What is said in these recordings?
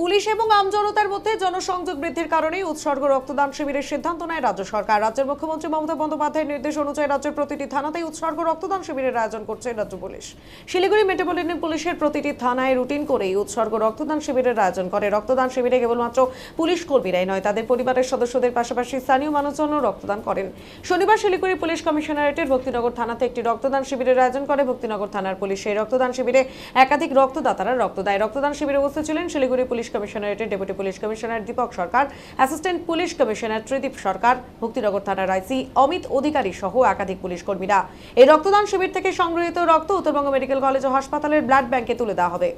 Police এবং আমজনতার মধ্যে জনসংযোগ বৃদ্ধির কারণেই উৎসর্গ রক্তদান শিবিরের সিদ্ধান্ত নেয় রাজ্য সরকার। রাজ্যের মুখ্যমন্ত্রী মমতা বন্দ্যোপাধ্যায়ের নির্দেশ অনুযায়ী রাজ্যের প্রতিটি থানাতেই উৎসর্গ রক্তদান শিবিরের আয়োজন করছে রাজ্য পুলিশ। শিলিগুড়ি মেট্রোপলিটন পুলিশের প্রতিটি থানায় রুটিন করেই উৎসর্গ রক্তদান শিবিরের আয়োজন করে। রক্তদান শিবিরে কেবলমাত্র পুলিশ কর্মীরাই নয়, তাদের পরিবারের সদস্যদের পাশাপাশি স্থানীয় মানুষজনও রক্তদান করেন। শনিবার শিলিগুড়ি পুলিশ কমিশনারেটের ভক্তিনগর থানাতে একটি রক্তদান শিবিরের আয়োজন করে। ভক্তিনগর থানার পুলিশ সেই রক্তদান শিবিরে একাধিক রক্তদাতারা রক্ত দেয়। রক্তদান শিবিরে উপস্থিত ছিলেন Siliguri police কমিশনারেটের deputy police commissioner Dipak Sarkar, assistant police commissioner Tridip Sarkar Bhaktinagar থানার আইসি অমিত অধিকারী সহ একাধিক পুলিশ কর্মীরা। এই রক্তদান শিবির থেকে সংগৃহীত রক্ত উত্তরবঙ্গ মেডিকেল কলেজ ও হাসপাতালের ব্লাড ব্যাংকে তুলে দেওয়া হবে।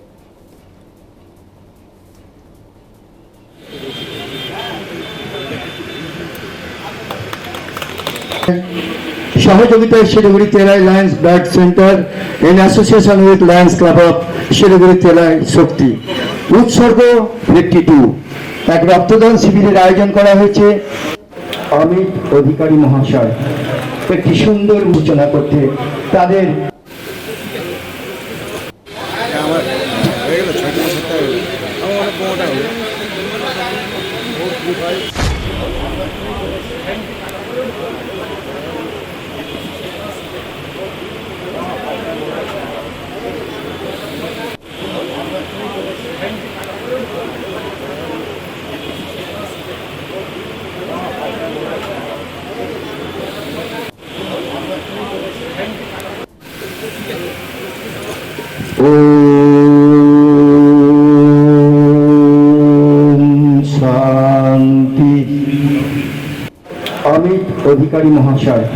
সহযোগিতায় Siliguri Terai lions blood centre in association with lions club of Siliguri Terai শক্তি। উৎসর্গ ফিফটি টু। এক রক্তদান শিবিরের আয়োজন করা হয়েছে। অমিত অধিকারী মহাশয়, একটি সুন্দর সূচনা করতে তাদের আমার শান্তি। অধিকারী মহাশয়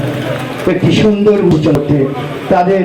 একটি সুন্দর মুচলতে তাদের